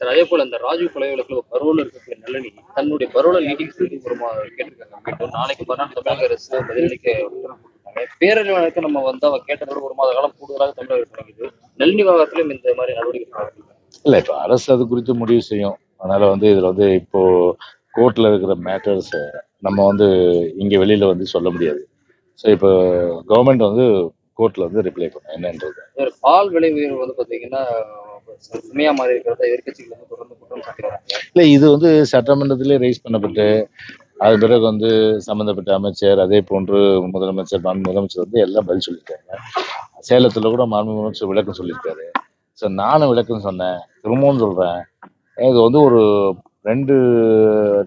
Sir அதே போல இந்த ராஜீவ் கொலை வழக்குல பரோல் இருக்கக்கூடிய நளினி தன்னுடைய பரோலை சொல்லி ஒரு கேட்டிருக்காங்க. மீண்டும் நாளைக்கு மறுநாள் தமிழக அரசு பதிலளிக்க பேரறிவு வழக்கு நம்ம வந்து அவ கேட்டதோட ஒரு மாத காலம் கூடுதலாக தமிழக அரசு வழங்குது நளினி விவகாரத்திலும் இந்த மாதிரி நடவடிக்கை. இல்லை இப்போ அரசு அது குறித்து முடிவு செய்யும். அதனால வந்து இதில் வந்து இப்போ கோர்ட்டில் இருக்கிற மேட்டர்ஸ் நம்ம வந்து இங்கே வெளியில வந்து சொல்ல முடியாது. ஸோ இப்போ கவர்மெண்ட் வந்து கோர்ட்டில் வந்து ரிப்ளை பண்ணும் என்னன்றது? பால் விலை உயர்வு வந்து பாத்தீங்கன்னா சுமையா மாறி இருக்கிறத எதிர்கட்சிகள் வந்து தொடர்ந்து குற்றம் சாட்டி இல்ல இது வந்து சட்டமன்றத்திலே ரைஸ் பண்ணப்பட்டு அது பிறகு வந்து சம்மந்தப்பட்ட அமைச்சர் அதே போன்று முதலமைச்சர் மாண்பு முதலமைச்சர் வந்து எல்லாம் பதில் சொல்லியிருக்காங்க. சேலத்தில் கூட மாண்பு முதலமைச்சர் விளக்கம் சொல்லியிருக்காரு. ஸோ நானும் விளக்கம் சொன்னேன். திரும்பவும் சொல்கிறேன் இது வந்து ஒரு ரெண்டு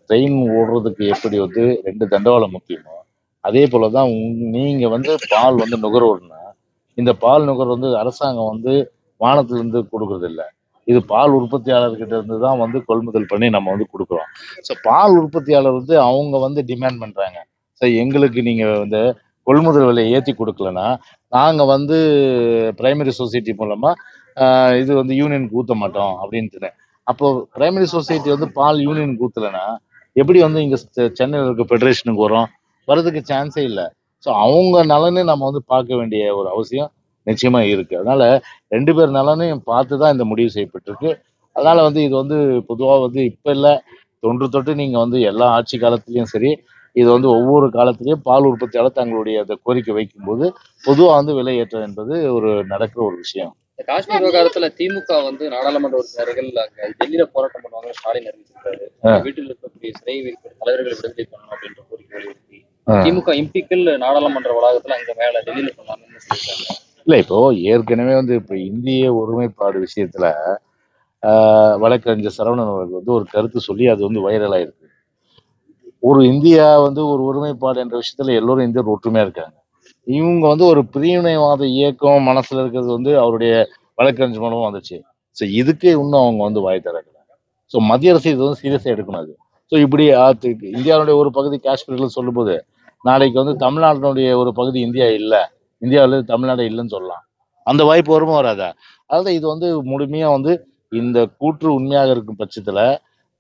ட்ரெயின் ஓடுறதுக்கு எப்படி வந்து ரெண்டு தண்டவாளம் முக்கியமோ அதே போல தான் நீங்கள் வந்து பால் வந்து நுகர்வோர்னா இந்த பால் நுகர் வந்து அரசாங்கம் வந்து வானத்திலிருந்து கொடுக்கறது இல்லை இது பால் உற்பத்தியாளர்கிட்ட இருந்து தான் வந்து கொள்முதல் பண்ணி நம்ம வந்து கொடுக்குறோம். ஸோ பால் உற்பத்தியாளர் வந்து அவங்க வந்து டிமாண்ட் பண்ணுறாங்க ஸோ எங்களுக்கு நீங்கள் வந்து கொள்முதல் விலையை ஏற்றி கொடுக்கலன்னா நாங்கள் வந்து பிரைமரி சொசைட்டி மூலமாக இது வந்து யூனியனுக்கு ஊத்த மாட்டோம் அப்படின்ட்டு அப்போ பிரைமரி சொசைட்டி வந்து பால் யூனியனுக்கு ஊத்தலைன்னா எப்படி வந்து இங்கே செ- சென்னையில் இருக்க ஃபெடரேஷனுக்கு வரும்? வரதுக்கு சான்ஸே இல்லை. ஸோ அவங்க நலனே நம்ம வந்து பார்க்க வேண்டிய ஒரு அவசியம். நிச்சயமா இருக்கு. அதனால ரெண்டு பேர் நலனையும் பார்த்து தான் இந்த முடிவு செய்யப்பட்டிருக்கு. அதனால வந்து இது வந்து பொதுவாக வந்து இப்போ இல்லை தொன்று தொட்டு நீங்க வந்து எல்லா ஆட்சி காலத்திலயும் சரி இது வந்து ஒவ்வொரு காலத்திலயும் பால் உற்பத்தியாளர் தங்களுடைய அந்த கோரிக்கை வைக்கும்போது பொதுவாக வந்து விலை ஏற்றம் என்பது ஒரு நடக்கிற ஒரு விஷயம். காஷ்மீர் விவகாரத்துல திமுக வந்து நாடாளுமன்ற உறுப்பினர்கள் அங்க டெல்லியில போராட்டம் பண்ணுவாங்க ஸ்டாலின் அறிவிச்சிருக்காரு. வீட்டில் இருக்கக்கூடிய சிறை வைக்கிற தலைவர்களை விடுதலை பண்ணணும் அப்படின்ற கோரிக்கை வலியுறுத்தி. திமுக எம்பிக்கள் நாடாளுமன்ற வளாகத்துல அங்க மேல டெல்லியில சொன்னாங்கன்னு சொல்லியிருக்காங்க. இல்ல இப்போ ஏற்கனவே வந்து இப்போ இந்திய ஒருமைப்பாடு விஷயத்துல வழக்கறிஞர் சரவணன் அவர்கள் வந்து ஒரு கருத்து சொல்லி அது வந்து வைரல் ஆயிருக்கு. ஒரு இந்தியா வந்து ஒரு ஒருமைப்பாடு என்ற விஷயத்துல எல்லோரும் இந்தியர் ஒற்றுமையா இருக்காங்க. இவங்க வந்து ஒரு பிரிவினைவாத இயக்கம் மனசுல இருக்கிறது வந்து அவருடைய வழக்கறிஞர் மூலமா வந்துச்சு. ஸோ இதுக்கே இன்னும் அவங்க வந்து வாய் திறக்கல. ஸோ மத்திய அரசு இது வந்து சீரியஸாக எடுக்கணும் அது. ஸோ இப்படி இந்தியாவுடைய ஒரு பகுதி காஷ்மீர்ல சொல்லும்போது நாளைக்கு வந்து தமிழ்நாட்டினுடைய ஒரு பகுதி இந்தியா இல்லை. இந்தியாவில் தமிழ்நாடு இல்லைன்னு சொல்லலாம். அந்த வாய்ப்பு வருமா வராதா? அதாவது இது வந்து முழுமையா வந்து இந்த கூற்று உண்மையாக இருக்கும் பட்சத்துல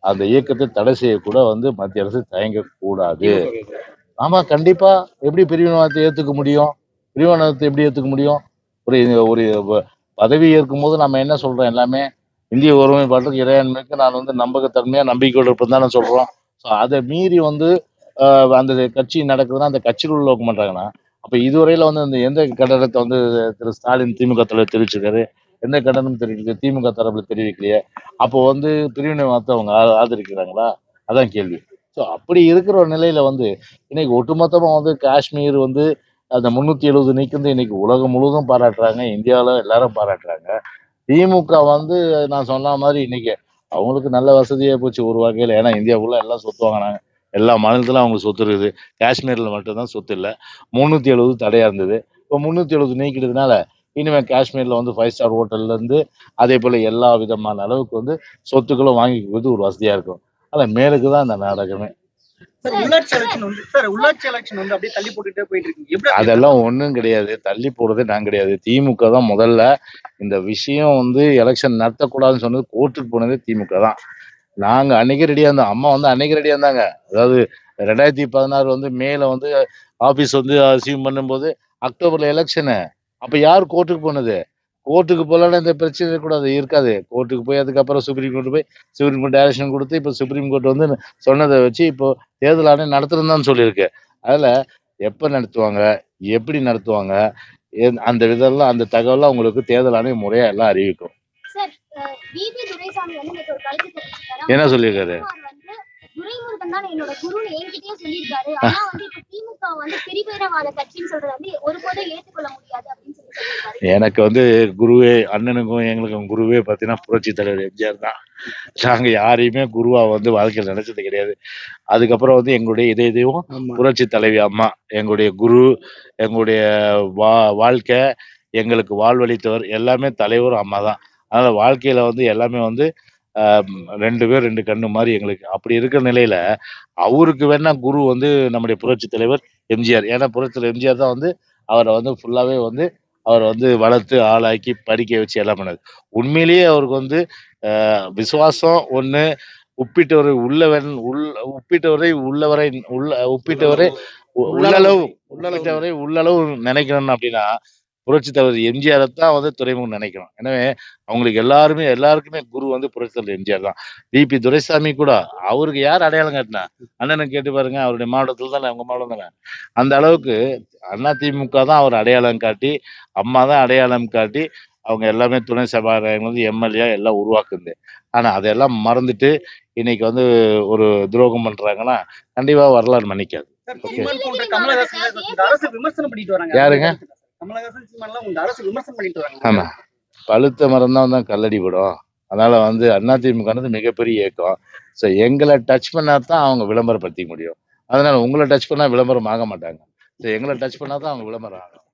அந்த இயக்கத்தை தடை செய்யக்கூட வந்து மத்திய அரசு தயங்க கூடாது திமுக கேக்குது. ஆமா கண்டிப்பா. எப்படி பிரிவினவாதத்தை ஏத்துக்க முடியும்? பிரிவினவாதத்தை எப்படி ஏத்துக்க முடியும்? ஒரு ஒரு பதவி ஏற்கும் போது நம்ம என்ன சொல்றோம் எல்லாமே? இந்திய ஒருமைப்பாட்டுக்கு இறையாண்மைக்கு நான் வந்து நம்பகத்தன்மையா நம்பிக்கையோடு இருப்பேன் தானே சொல்றோம். ஸோ அதை மீறி வந்து அந்த கட்சி நடக்குதுன்னா அந்த கட்சியில் உள்ளவங்க பண்றாங்கன்னா அப்போ இதுவரையில் வந்து அந்த எந்த கண்டனத்தை வந்து திரு ஸ்டாலின் திமுக தலைவர் தெரிவிச்சிருக்காரு? எந்த கண்டனம் தெரிவிக்கல திமுக தரப்பில் தெரிவிக்கலையே? அப்போ வந்து பிரிவினைவாதத்தை அவங்க ஆதரிக்கிறாங்களா? அதான் கேள்வி. ஸோ அப்படி இருக்கிற நிலையில் நிலையில வந்து இன்னைக்கு ஒட்டுமொத்தமாக வந்து காஷ்மீர் வந்து அந்த முந்நூற்றி எழுபது நீக்குந்து இன்னைக்கு உலகம் முழுவதும் பாராட்டுறாங்க. இந்தியாவில் எல்லாரும் பாராட்டுறாங்க. திமுக வந்து நான் சொன்ன மாதிரி இன்னைக்கு அவங்களுக்கு நல்ல வசதியாக போச்சு ஒரு வகையில். ஏன்னா இந்தியாவுக்குள்ள எல்லாம் சொத்து வாங்கினாங்க. எல்லா மாநிலத்திலும் அவங்களுக்கு சொத்து இருக்குது. காஷ்மீர்ல மட்டும்தான் சொத்து இல்லை. முந்நூத்தி எழுபது தடையா இருந்தது. இப்போ முந்நூத்தி எழுபது நீக்கிட்டதுனால இனிமே காஷ்மீர்ல வந்து ஃபைவ் ஸ்டார் ஹோட்டல்ல இருந்து அதே போல எல்லா விதமான அளவுக்கு வந்து சொத்துக்களும் வாங்கிக்கிறது ஒரு வசதியா இருக்கும். ஆனா மேலுக்கு தான் இந்த நாடகமே. அதெல்லாம் ஒண்ணும் கிடையாது. தள்ளி போடுறதே நான் கிடையாது. திமுக தான் முதல்ல. இந்த விஷயம் வந்து எலெக்ஷன் நடத்தக்கூடாதுன்னு சொன்னது கோர்ட்டுக்கு போனதே திமுக தான். நாங்க அன்னைக்கு ரெடியா இருந்தோம். அம்மா வந்து அன்னைக்கு ரெடியா இருந்தாங்க. அதாவது ரெண்டாயிரத்தி பதினாறு வந்து மேல வந்து ஆபீஸ் வந்து அசீவ் பண்ணும்போது அக்டோபர்ல எலெக்ஷனு அப்ப யார் கோர்ட்டுக்கு போனது? கோர்ட்டுக்கு போகலன்னா இந்த பிரச்சனை கூடாது இருக்காது. கோர்ட்டுக்கு போய் அதுக்கப்புறம் சுப்ரீம் கோர்ட் போய் சுப்ரீம் கோர்ட் டைரக்ஷன் கொடுத்து இப்போ சுப்ரீம் கோர்ட் வந்து சொன்னதை வச்சு இப்போ தேர்தல் ஆணையம் நடத்துறதுன்னு சொல்லியிருக்கு. அதில் எப்ப நடத்துவாங்க? எப்படி நடத்துவாங்க? அந்த விதம்லாம் அந்த தகவலாம் உங்களுக்கு தேர்தல் ஆணையம் முறையாக எல்லாம் அறிவிக்கும். என்ன சொல்லியிருக்காரு? அவர் வந்து துரைமுருகன் தான் என்னோட குருன்னு என்கிட்டயே சொல்லியிருக்காரு. ஆனா வந்து இப்ப திமுக வந்து பிரிவினவாத கட்சின்னு சொல்றது வந்து ஒருபோதும் ஏற்றுக்கொள்ள முடியாது அப்படின்னு சொல்லி சொல்லியிருக்காரு. எனக்கு வந்து குருவே அண்ணனுக்கும் எங்களுக்கும் குருவே பார்த்தீங்கன்னா புரட்சி தலைவர் எம்ஜிஆர் தான். நாங்கள் யாரையுமே குருவா வந்து வாழ்க்கையில் நினைச்சது கிடையாது. அதுக்கப்புறம் வந்து எங்களுடைய இதய தெய்வம் ஆமா. புரட்சி தலைவி அம்மா எங்களுடைய குரு எங்களுடைய வா வாழ்க்கை எங்களுக்கு வாழ்வழித்தவர் எல்லாமே தலைவரும் அம்மா தான் அதனால வாழ்க்கையில வந்து எல்லாமே வந்து ரெண்டு பேர் ரெண்டு கண்ணு மாதிரி எங்களுக்கு. அப்படி இருக்கிற நிலையில அவருக்கு வேணா குரு வந்து நம்முடைய புரட்சி தலைவர் எம்ஜிஆர். ஏன்னா புரட்சி தலைவர் எம்ஜிஆர் தான் வந்து அவரை வந்து ஃபுல்லாவே வந்து அவரை வந்து வளர்த்து ஆளாக்கி படிக்க வச்சு எல்லாம் பண்ணது உண்மையிலேயே அவருக்கு வந்து விசுவாசம் ஒண்ணு உப்பிட்டவரை உள்ளவன் உள் உப்பிட்டவரை உள்ளவரை உள்ள உப்பிட்டவரை உள்ளளவு. உள்ளளவரை உள்ளளவு நினைக்கணும் அப்படின்னா புரட்சி தலைவர் எம்ஜிஆரை தான் வந்து துறைமுகம் நினைக்கணும். எனவே அவங்களுக்கு எல்லாருமே எல்லாருக்குமே குரு வந்து புரட்சி தலைவர் எம்ஜிஆர் தான். பிபி துரைசாமி கூட அவருக்கு யார் அடையாளம் காட்டினா? அண்ணனை கேட்டு பாருங்க அவருடைய மாவட்டத்தில் தானே அவங்க மாவட்டம் தானே? அந்த அளவுக்கு அண்ணா திமுக தான் அவர் அடையாளம் காட்டி அம்மா தான் அடையாளம் காட்டி அவங்க எல்லாமே துணை சபாநாயகர் வந்து எம்எல்ஏ எல்லாம் உருவாக்குது. ஆனா அதெல்லாம் மறந்துட்டு இன்னைக்கு வந்து ஒரு துரோகம் பண்றாங்கன்னா கண்டிப்பா வரலாறு மன்னிக்காது. யாருங்க? ஆமா. பழுத்த மரம் தான் தான் கல்லடி படும் அதனால வந்து அதிமுக மிகப்பெரிய இயக்கம். ஸோ எங்களை டச் பண்ணா தான் அவங்க விளம்பரப்படுத்திக்க முடியும். அதனால உங்களை டச் பண்ணா விளம்பரம் ஆக மாட்டாங்க. ஸோ எங்களை டச் பண்ணா தான் அவங்க விளம்பரம் ஆகும்.